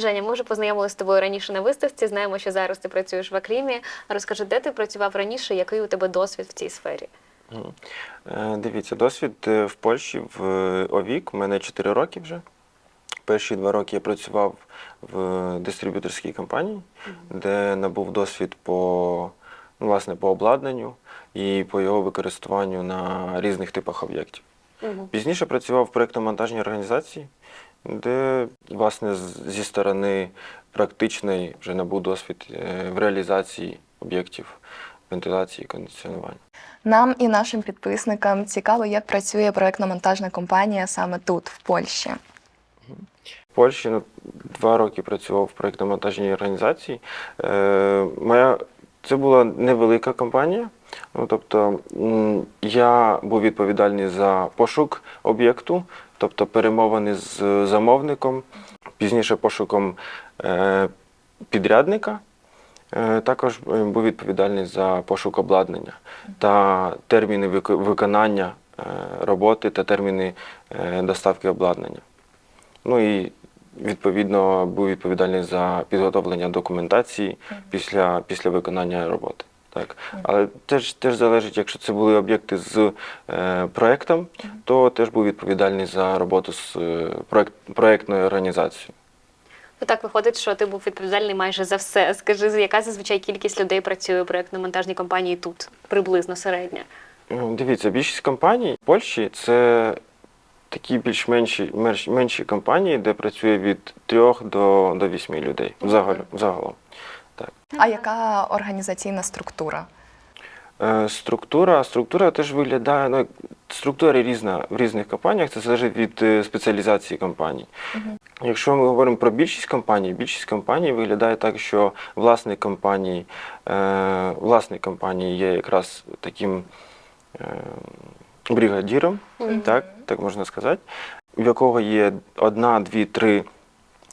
Женя, ми вже познайомилися з тобою раніше на виставці. Знаємо, що зараз ти працюєш в Акрімі. Розкажи, де ти працював раніше, який у тебе досвід в цій сфері? Е, Дивіться, досвід е, в Польщі в е, ОВІК, у мене 4 роки вже. Перші два роки я працював в дистриб'юторській компанії, де набув досвід по, ну, власне, по обладнанню і по його використанню на різних типах об'єктів. Пізніше працював в проєктно-монтажній організації, де, власне, зі сторони практичної вже набув досвід е, в реалізації об'єктів вентиляції і кондиціонування. Нам і нашим підписникам цікаво, як працює проєктно-монтажна компанія саме тут, в Польщі. В Польщі ну, два роки працював в проєктно-монтажній організації. Е, моя, це була невелика компанія. Ну, тобто я був відповідальний за пошук об'єкту, тобто перемовини з замовником, пізніше пошуком е, підрядника. Е, Також е, був відповідальний за пошук обладнання та терміни виконання е, роботи та терміни е, доставки обладнання. Ну і відповідно був відповідальний за підготовлення документації після, після виконання роботи. Так. Але теж, теж залежить, якщо це були об'єкти з е, проектом, то теж був відповідальний за роботу з е, проект, проектною організацією. Ну так виходить, що ти був відповідальний майже за все. Скажи, яка зазвичай кількість людей працює у проєктно-монтажній компанії тут, приблизно середня? Е, Дивіться, більшість компаній в Польщі це такі більш менші, менш- менші компанії, де працює від 3 до, до 8 людей загалом. Загалом. А яка організаційна структура? Е, Структура, структура теж виглядає, ну, структура різна в різних компаніях, це залежить від е, спеціалізації компаній. Якщо ми говоримо про більшість компаній, більшість компаній виглядає так, що власник компанії, е, власник компанії є якраз таким е, бригадіром, так, так можна сказати, в якого є одна, дві, три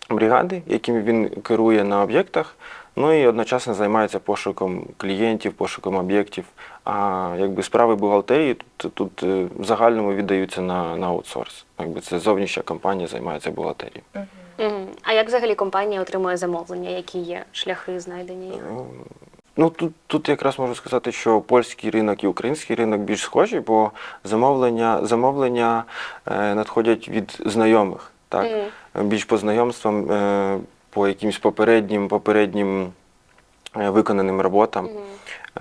бригади, якими він керує на об'єктах, ну і одночасно займається пошуком клієнтів, пошуком об'єктів. А якби справи бухгалтерії тут, тут е, в загальному віддаються на, на аутсорс. Якби це зовнішня компанія займається бухгалтерією. Мгм. А як взагалі компанія отримує замовлення? Які є шляхи знайдення їх? Ну тут, тут якраз можу сказати, що польський ринок і український ринок більш схожі, бо замовлення, замовлення е, надходять від знайомих, так? Мгм. більш по знайомствам, е, по якимсь попереднім, попереднім е, виконаним роботам.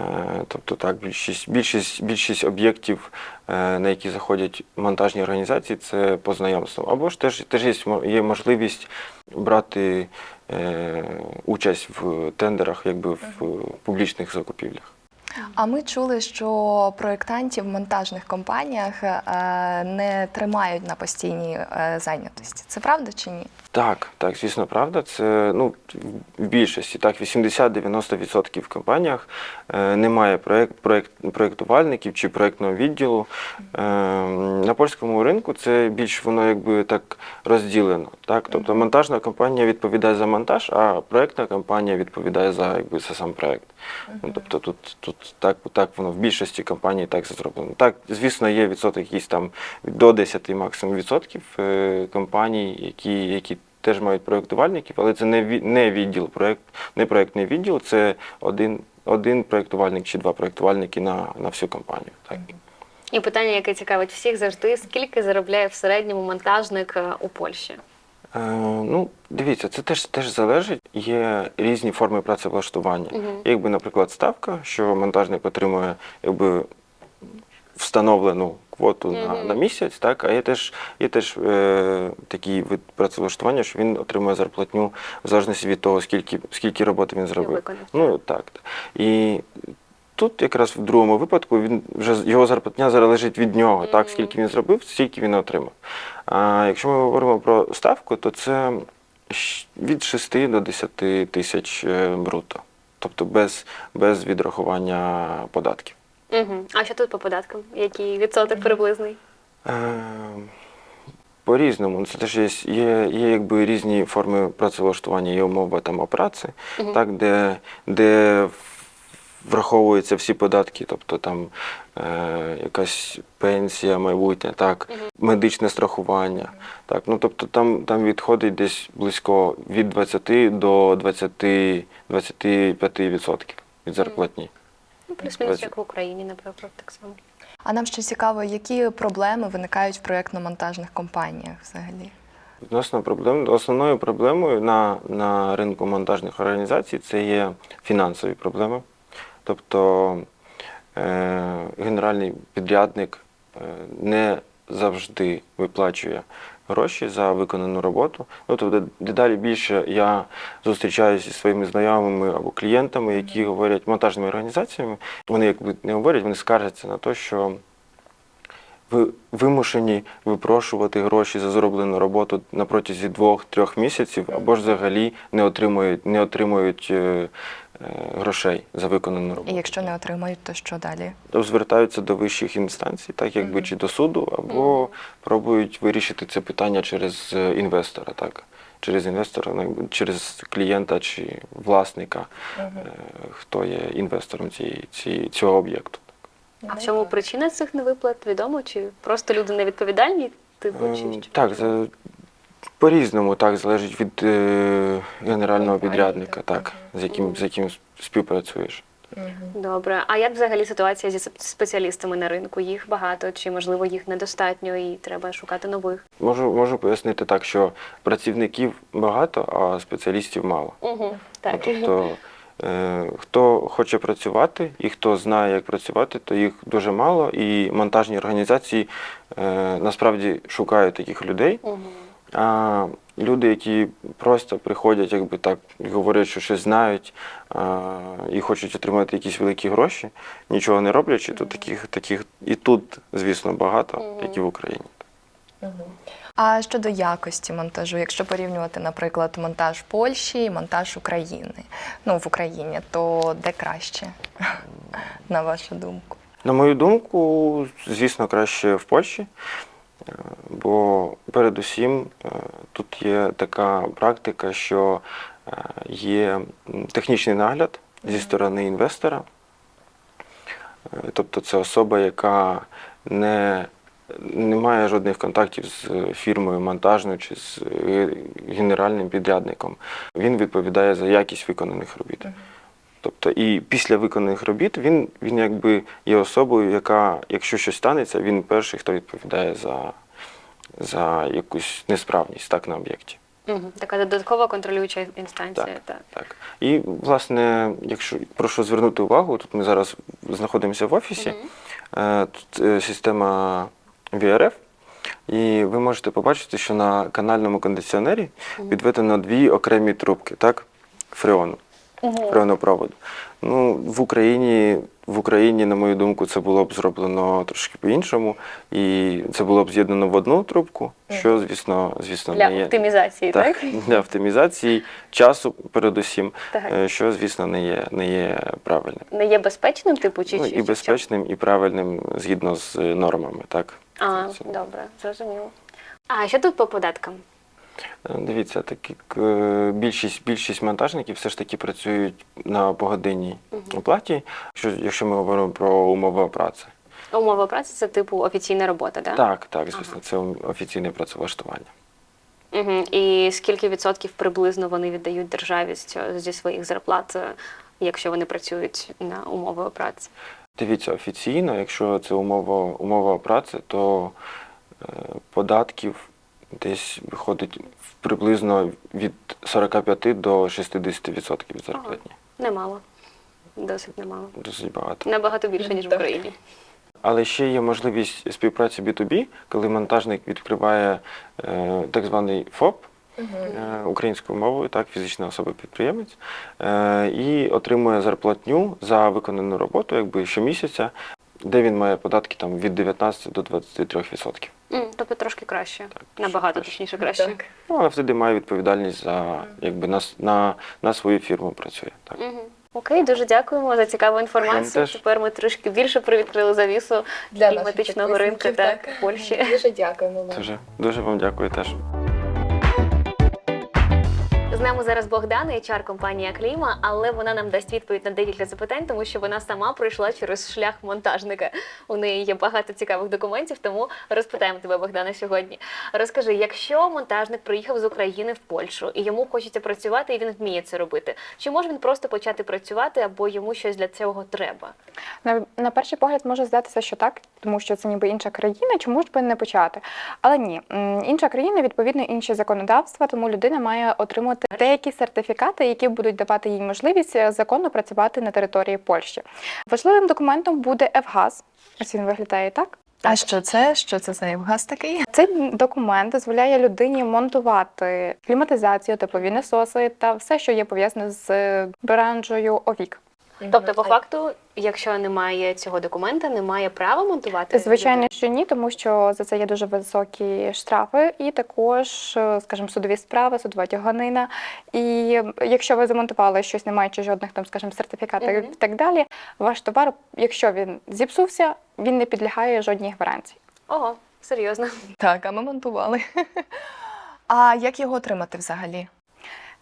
Е, Тобто так, більшість, більшість, більшість об'єктів, е, на які заходять монтажні організації, це по знайомствам. Або ж теж, теж є, є можливість брати е, участь в тендерах, якби в публічних закупівлях. А ми чули, що проєктантів в монтажних компаніях не тримають на постійній зайнятості. Це правда чи ні? Так, так, звісно, правда. Це ну, в більшості, так, 80-90% в компаніях е, немає проєкт, проєкт, проєктувальників чи проєктного відділу. Е, на польському ринку це більш воно якби так розділено. Так? Тобто монтажна компанія відповідає за монтаж, а проєктна компанія відповідає за, якби, за сам проєкт. Ну, тобто тут, тут так, так воно в більшості компаній так зроблено. Так, звісно, є відсоток якийсь там до 10 максимум відсотків е, компаній, які, які теж мають проєктувальників, але це не, не відділ проєкт, не проєктний відділ, це один, один проєктувальник чи два проєктувальники на, на всю компанію. Так. І питання, яке цікавить всіх завжди: скільки заробляє в середньому монтажник е, у Польщі? Е, ну, дивіться, це теж, теж залежить. Є різні форми працевлаштування. Мгм. Якби, наприклад, ставка, що монтажник отримує якби, встановлену квоту на, Мгм. на місяць, так, а є теж, є теж е, такий вид працевлаштування, що він отримує зарплатню в залежності від того, скільки, скільки роботи він зробив. Ну, так. І тут якраз в другому випадку він вже його зарплатня залежить від нього, так, скільки він зробив, стільки він отримав. А якщо ми говоримо про ставку, то це від 6 до 10 тисяч е, бруто, тобто без, без відрахування податків. Угу. А що тут по податкам? Який відсоток приблизний? Е, По-різному. Це теж є, є, є якби різні форми працевлаштування, є умова там праці, Мгм. так, де, де враховуються всі податки, тобто там е, якась пенсія майбутня, так, медичне страхування. Так, ну тобто там, там відходить десь близько від 20 до 20, 25% від зарплатні. Ну, плюс-мінус, як в Україні, наприклад, так само. А нам ще цікаво, які проблеми виникають в проєктно-монтажних компаніях взагалі? Відносно проблем, основною проблемою на, на ринку монтажних організацій це є фінансові проблеми. Тобто е, генеральний підрядник е, не завжди виплачує гроші за виконану роботу. Ну, тобто, дедалі більше я зустрічаюся зі своїми знайомими або клієнтами, які говорять монтажними організаціями. Вони якби не говорять, вони скаржаться на те, що ви вимушені випрошувати гроші за зроблену роботу на протязі двох-трьох місяців, або ж взагалі не отримують, не отримують е, грошей за виконану І якщо не отримають, то що далі? То звертаються до вищих інстанцій, так якби чи до суду, або пробують вирішити це питання через е, інвестора, так. Через інвестора, ну, через клієнта чи власника, е, хто є інвестором цієї, цієї, цього об'єкту. А в чому причина цих невиплат відомо? Чи просто люди невідповідальні? Типу, чи що? Так, по-різному так залежить від е, генерального підрядника, так. так, з яким, з яким співпрацюєш. Добре. А як взагалі ситуація зі спеціалістами на ринку? Їх багато, чи можливо їх недостатньо і треба шукати нових? Можу, можу пояснити так, що працівників багато, а спеціалістів мало. Угу. Так. Тобто, е, хто хоче працювати і хто знає, як працювати, то їх дуже мало. І монтажні організації е, насправді шукають таких людей. Угу. А люди, які просто приходять, якби так і говорять, що щось знають а, і хочуть отримати якісь великі гроші, нічого не роблячи, то таких, таких і тут, звісно, багато, як і в Україні. А щодо якості монтажу, якщо порівнювати, наприклад, монтаж Польщі і монтаж України, ну в Україні, то де краще, на вашу думку? На мою думку, звісно, краще в Польщі, бо передусім е, тут є така практика, що е, є технічний нагляд зі сторони інвестора. Е, Тобто це особа, яка не, не має жодних контактів з фірмою монтажною чи з е, генеральним підрядником. Він відповідає за якість виконаних робіт. Тобто і після виконаних робіт він, він якби є особою, яка, якщо щось станеться, він перший, хто відповідає за, за якусь несправність так на об'єкті. Угу. Така додаткова контролююча інстанція. Так. Так. Так. І, власне, якщо прошу звернути увагу, тут ми зараз знаходимося в офісі, е, тут е, система VRF, і ви можете побачити, що на канальному кондиціонері відведено дві окремі трубки, так? Фреону. Фреонопроводу. Ну, в Україні, в Україні, на мою думку, це було б зроблено трошки по-іншому, і це було б з'єднано в одну трубку, що, звісно, звісно, Для не є. оптимізації, так? Так, для оптимізації часу, передусім, Так. е, що, звісно, не є, не є правильним. Не є безпечним, типу, чи Ну, і безпечним, і правильним згідно з нормами. Так? А, Це- добре, зрозуміло. А що тут по податкам? Е, Дивіться, так як е, більшість, більшість монтажників все ж таки працюють на погодинній оплаті, якщо, якщо ми говоримо про умови праці. Умова праці це типу офіційна робота, так? Так, так, звісно, це офіційне працевлаштування. Угу. І скільки відсотків приблизно вони віддають державі зі своїх зарплат, е, якщо вони працюють на умови праці? Дивіться, офіційно, якщо це умова, умова праці, то е, податків десь виходить в приблизно від 45 до 60% від зарплатні. Немало. Досить немало. Досить багато. Набагато більше, ніж в Україні. Але ще є можливість співпраці B2B, коли монтажник відкриває е, так званий ФОП е, українською мовою, так, фізична особа-підприємець, е, і отримує зарплатню за виконану роботу, якби щомісяця, де він має податки там від 19 до 23%. М, тобто трошки краще. Так, Набагато краще. точніше краще. Так. Ну, але завжди має відповідальність за якби на, на, на свою фірму працює. Так. Мгм. Окей, дуже дякуємо за цікаву інформацію. теж. Тепер ми трошки більше привідкрили завісу Для кліматичного ринку так, в Польщі. Дуже дякуємо вам. Дуже, дуже вам дякую теж. З нами зараз Богдана, HR компанія Кліма, але вона нам дасть відповідь на декілька запитань, тому що вона сама пройшла через шлях монтажника. У неї є багато цікавих документів, тому розпитаємо тебе, Богдана, сьогодні. Розкажи, якщо монтажник приїхав з України в Польщу і йому хочеться працювати, і він вміє це робити, чи може він просто почати працювати, або йому щось для цього треба? На, на перший погляд може здатися, що так, тому що це ніби інша країна, чому ж би не почати? Але ні, інша країна, відповідно, інші законодавства, тому людина має отримати деякі сертифікати, які будуть давати їй можливість е, законно працювати на території Польщі. Важливим документом буде ФГАЗ. Ось він виглядає так. А що це? Що це за газ такий? Цей документ дозволяє людині монтувати кліматизацію, теплові насоси та все, що є пов'язане з бранжою ОВІК. Тобто, по факту, якщо немає цього документа, немає права монтувати? Звичайно, що ні, тому що за це є дуже високі штрафи, і також, е, скажімо, судові справи, судова тяганина. І якщо ви замонтували щось, не маючи жодних там, скажімо, сертифікатів Мгм. і так далі, ваш товар, якщо він зіпсувся, він не підлягає жодній гарантії. Ого, серйозно. Так, а ми монтували. А як його отримати взагалі?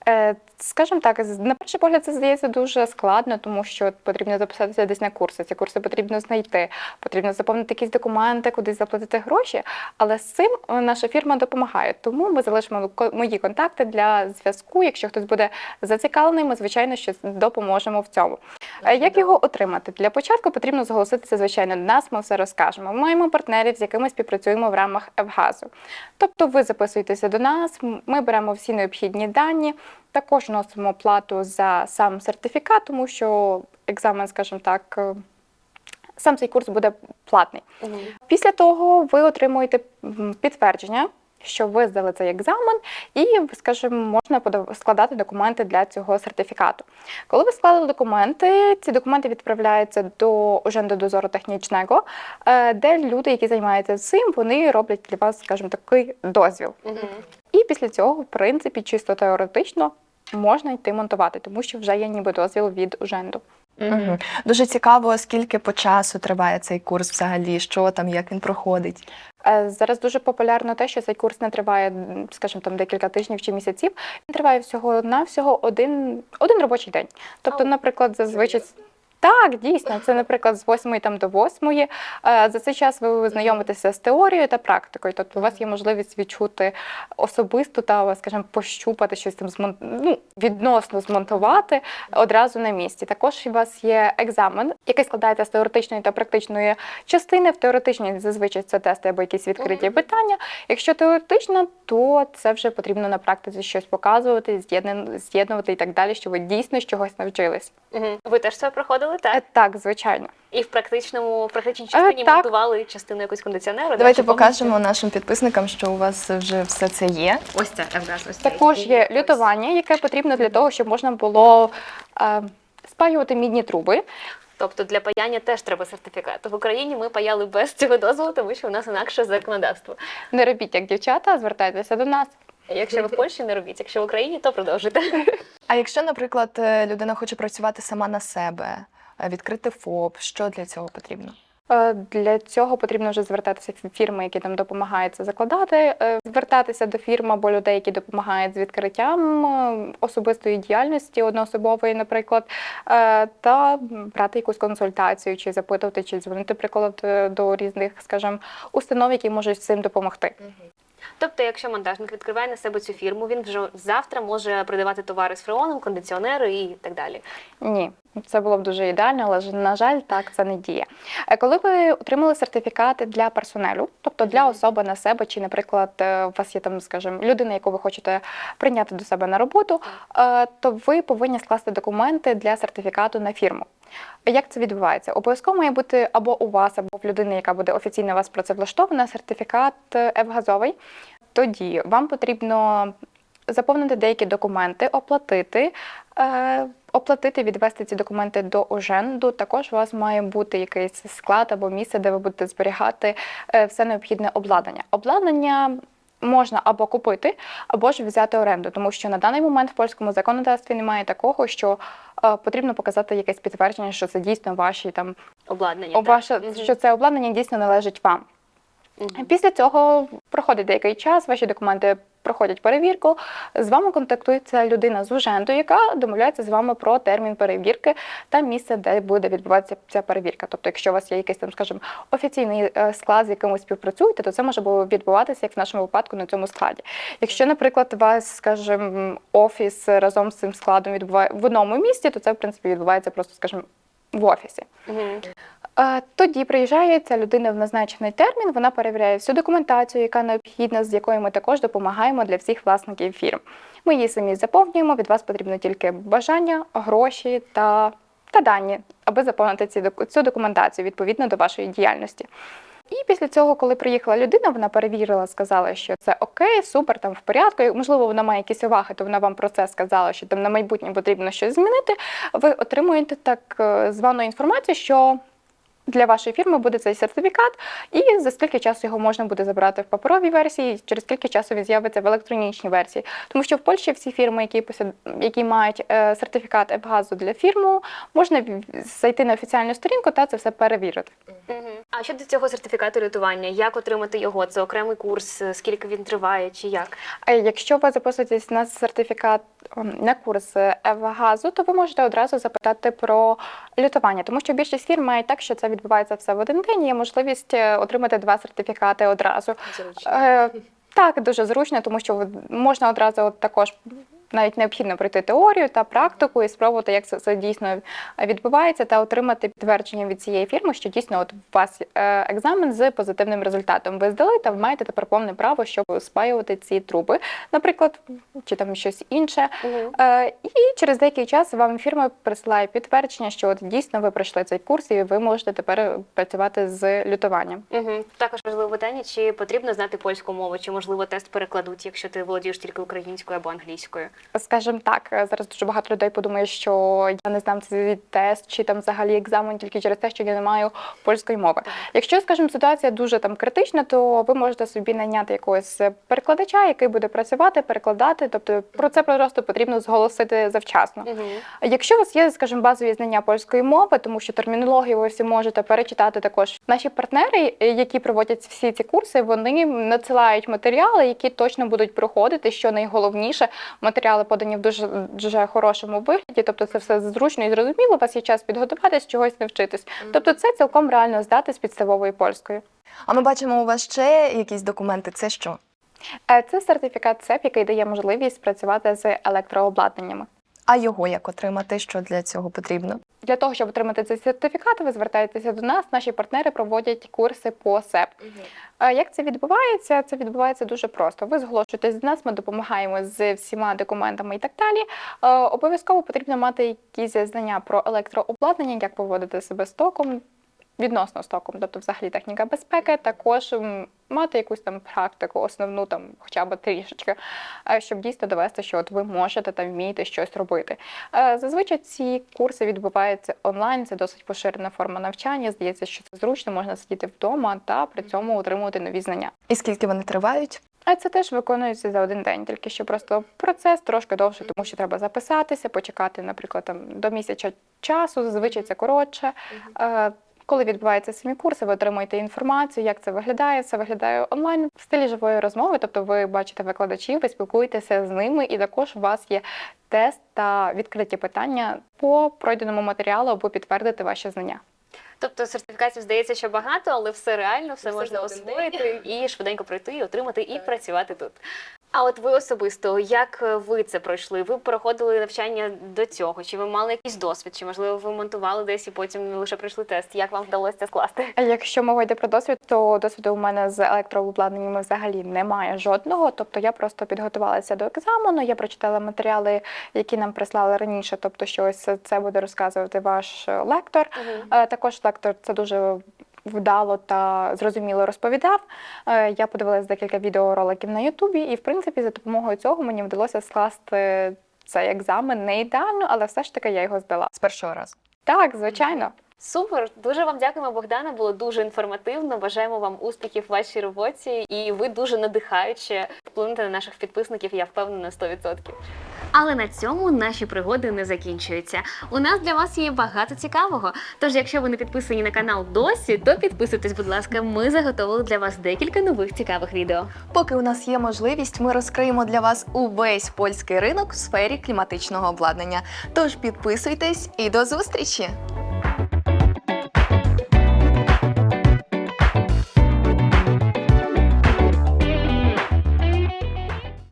Е, Скажімо так, на перший погляд це здається дуже складно, тому що потрібно записатися десь на курси. Ці курси потрібно знайти, потрібно заповнити якісь документи, кудись заплатити гроші. Але з цим е, наша фірма допомагає. Тому ми залишимо мої контакти для зв'язку. Якщо хтось буде зацікавлений, ми звичайно що допоможемо в цьому. Як його отримати? Для початку потрібно зголоситися, звичайно, до нас. Ми все розкажемо. Ми маємо партнерів, з якими співпрацюємо в рамках ЕВГАЗу. Тобто ви записуєтеся до нас, ми беремо всі необхідні дані, також вносимо плату за сам сертифікат, тому що екзамен, скажімо так, е, сам цей курс буде платний. Після того ви отримуєте підтвердження, що ви здали цей екзамен, і, скажімо, можна складати документи для цього сертифікату. Коли ви склали документи, ці документи відправляються до Уженду дозору технічного, е, де люди, які займаються цим, вони роблять для вас, скажімо, такий дозвіл. Мгм. І після цього, в принципі, чисто теоретично можна йти монтувати, тому що вже є ніби дозвіл від Уженду. Мгм. Дуже цікаво, скільки по часу триває цей курс взагалі, що там, як він проходить. Е, Зараз дуже популярно те, що цей курс не триває, скажімо, там декілька тижнів чи місяців. Він триває всього навсього один, один робочий день. Тобто, наприклад, зазвичай. Так, дійсно, це, наприклад, з 8 там до 8. Е, За цей час ви знайомитеся з теорією та практикою. Тобто, у вас є можливість відчути особисто та, скажімо, пощупати щось там змон... ну, відносно змонтувати одразу на місці. Також у вас є екзамен, який складається з теоретичної та практичної частини. В теоретичній зазвичай це тести або якісь відкриті питання. Якщо теоретично, то це вже потрібно на практиці щось показувати, з'єднувати і так далі, щоб ви дійсно з чогось навчились. Ви теж це проходили, так? Е, Так, звичайно. І в практичному в практичній частині так. монтували частину якусь кондиціонеру. да, Давайте покажемо нашим підписникам, що у вас вже все це є. Ось це Евгаз, ось. Також є лютування, яке потрібно для того, щоб можна було е, спаювати мідні труби. Тобто для паяння теж треба сертифікат. В Україні ми паяли без цього дозволу, тому що у нас інакше законодавство. Не робіть як дівчата, звертайтеся до нас. Якщо ви в Польщі не робіть, якщо в Україні, то продовжуйте. А якщо, наприклад, е, людина хоче працювати сама на себе, е, відкрити ФОП, що для цього потрібно? Е, Для цього потрібно вже звертатися в фірми, які нам допомагають це закладати, е, звертатися до фірм або людей, які допомагають з відкриттям е, особистої діяльності одноособової, наприклад, е, та брати якусь консультацію, чи запитувати, чи дзвонити, наприклад, е, до різних, скажімо, установ, які можуть з цим допомогти. Тобто, якщо монтажник відкриває на себе цю фірму, він вже завтра може продавати товари з фреоном, кондиціонери і так далі. Ні, це було б дуже ідеально, але ж, на жаль, так це не діє. Е, Коли ви отримали сертифікати для персоналю, тобто для особи на себе, чи, наприклад, е, у вас є там, скажімо, людина, яку ви хочете прийняти до себе на роботу, е, то ви повинні скласти документи для сертифікату на фірму. Як це відбувається? Обов'язково має бути або у вас, або в людини, яка буде офіційно вас працевлаштована, сертифікат F-газовий. Тоді вам потрібно заповнити деякі документи, оплатити. Е, Оплатити, відвести ці документи до Оженду. Також у вас має бути якийсь склад або місце, де ви будете зберігати е, все необхідне обладнання. Обладнання можна або купити, або ж взяти оренду, тому що на даний момент в польському законодавстві немає такого, що е, потрібно показати якесь підтвердження, що це дійсно ваші там Обладнання. ваше, що це обладнання дійсно належить вам. Після цього проходить деякий час, ваші документи проходять перевірку. З вами контактується людина з уженду, яка домовляється з вами про термін перевірки та місце, де буде відбуватися ця перевірка. Тобто, якщо у вас є якийсь там, скажімо, офіційний е, склад, з яким ви співпрацюєте, то це може було відбуватися як в нашому випадку на цьому складі. Якщо, наприклад, у вас, скажімо, офіс разом з цим складом відбуває в одному місті, то це в принципі відбувається просто, скажімо, в офісі. Мгм. Е, Тоді приїжджає ця людина в назначений термін, вона перевіряє всю документацію, яка необхідна, з якою ми також допомагаємо для всіх власників фірм. Ми її самі заповнюємо. Від вас потрібно тільки бажання, гроші та, та дані, аби заповнити ці, цю документацію відповідно до вашої діяльності. І після цього, коли приїхала людина, вона перевірила, сказала, що це окей, супер, там в порядку. Можливо, вона має якісь уваги, то вона вам про це сказала, що там на майбутнє потрібно щось змінити. Ви отримуєте так е, звану інформацію, що для вашої фірми буде цей сертифікат, і за скільки часу його можна буде забрати в паперовій версії, і через скільки часу він з'явиться в електронічній версії. Тому що в Польщі всі фірми, які посяд... які мають е, сертифікат ЕБГАЗу для фірму, можна зайти на офіціальну сторінку та це все перевірити. Мгм. А щодо цього сертифікату рятування, як отримати його? Це окремий курс, е, скільки він триває, чи як? Якщо ви записуєтесь на сертифікат ем, на курс ЕВГАЗу, то ви можете одразу запитати про лютування, тому що більшість фірм має так, що це відбувається все в один день. і Є можливість е, отримати два сертифікати одразу. Е, так, дуже зручно, тому що можна одразу також. Навіть необхідно пройти теорію та практику і спробувати, як це, це дійсно відбувається, та отримати підтвердження від цієї фірми, що дійсно от у вас е, екзамен з позитивним результатом. Ви здали та ви маєте тепер повне право, щоб спаювати ці труби, наприклад, чи там щось інше. Е, і через деякий час вам фірма присилає підтвердження, що от дійсно ви пройшли цей курс, і ви можете тепер працювати з лютуванням. Мгм. Також важливе питання, чи потрібно знати польську мову, чи можливо тест перекладуть, якщо ти володієш тільки українською або англійською. Скажімо так, е, зараз дуже багато людей подумає, що я не знам цей тест чи там взагалі екзамен тільки через те, що я не маю польської мови. Якщо, скажімо, ситуація дуже там критична, то ви можете собі найняти якогось перекладача, який буде працювати, перекладати. Тобто про це просто потрібно зголосити завчасно. Мгм. Якщо у вас є, скажімо, базові знання польської мови, тому що термінологію ви всі можете перечитати також. Наші партнери, е, які проводять всі ці курси, вони надсилають матеріали, які точно будуть проходити. Що найголовніше, матеріали подані в дуже дуже хорошому вигляді. Тобто, це все зручно і зрозуміло. У вас є час підготуватись, чогось навчитись. Тобто, це цілком реально здати з підставової польською. А ми бачимо у вас ще якісь документи. Це що? Е, Це сертифікат СЕП, який дає можливість працювати з електрообладнаннями. А його як отримати? Що для цього потрібно? Для того, щоб отримати цей сертифікат, ви звертаєтеся до нас. Наші партнери проводять курси по СЕП. Угу. Як це відбувається? Це відбувається дуже просто. Ви зголошуєтесь до нас, ми допомагаємо з всіма документами і так далі. Е, Обов'язково потрібно мати якісь знання про електрообладнання, як поводити себе з током. Відносно з током, тобто взагалі техніка безпеки, також мати якусь там практику, основну там хоча б трішечки, е, щоб дійсно довести, що от ви можете та вмієте щось робити. Е, Зазвичай ці курси відбуваються онлайн, це досить поширена форма навчання. Здається, що це зручно, можна сидіти вдома та при цьому отримувати нові знання. І скільки вони тривають? А це теж виконується за один день, тільки що просто процес трошки довше, тому що треба записатися, почекати, наприклад, там до місяця часу. Зазвичай це коротше. Коли відбуваються самі курси, ви отримуєте інформацію, як це виглядає. Це виглядає онлайн в стилі живої розмови. Тобто ви бачите викладачів, ви спілкуєтеся з ними, і також у вас є тест та відкриті питання по пройденому матеріалу або підтвердити ваші знання. Тобто сертифікатів здається, що багато, але все реально, все Все можна освоїти і швиденько пройти, і отримати і працювати тут. А от ви особисто, як е, ви це пройшли? Ви проходили навчання до цього? Чи ви мали якийсь досвід? Чи можливо ви монтували десь і потім лише пройшли тест? Як вам вдалося це скласти? Якщо мова йде про досвід, то досвіду у мене з електрообладнаннями взагалі немає жодного. Тобто я просто підготувалася до екзамену, я прочитала матеріали, які нам прислали раніше. Тобто, що ось це буде розказувати ваш е, лектор. Е, Також лектор це дуже вдало та зрозуміло розповідав. Е, Я подивилася декілька відеороликів на Ютубі, і в принципі за допомогою цього мені вдалося скласти цей екзамен не ідеально, але все ж таки я його здала. З першого разу. Так, звичайно. Супер, дуже вам дякуємо, Богдана. Було дуже інформативно. Бажаємо вам успіхів в вашій роботі, і ви дуже надихаюче вплинете на наших підписників. Я впевнена на 100%. Але на цьому наші пригоди не закінчуються. У нас для вас є багато цікавого. Тож, якщо ви не підписані на канал досі, то підписуйтесь, будь ласка. Ми заготовили для вас декілька нових цікавих відео. Поки у нас є можливість, ми розкриємо для вас увесь польський ринок в сфері кліматичного обладнання. Тож підписуйтесь і до зустрічі!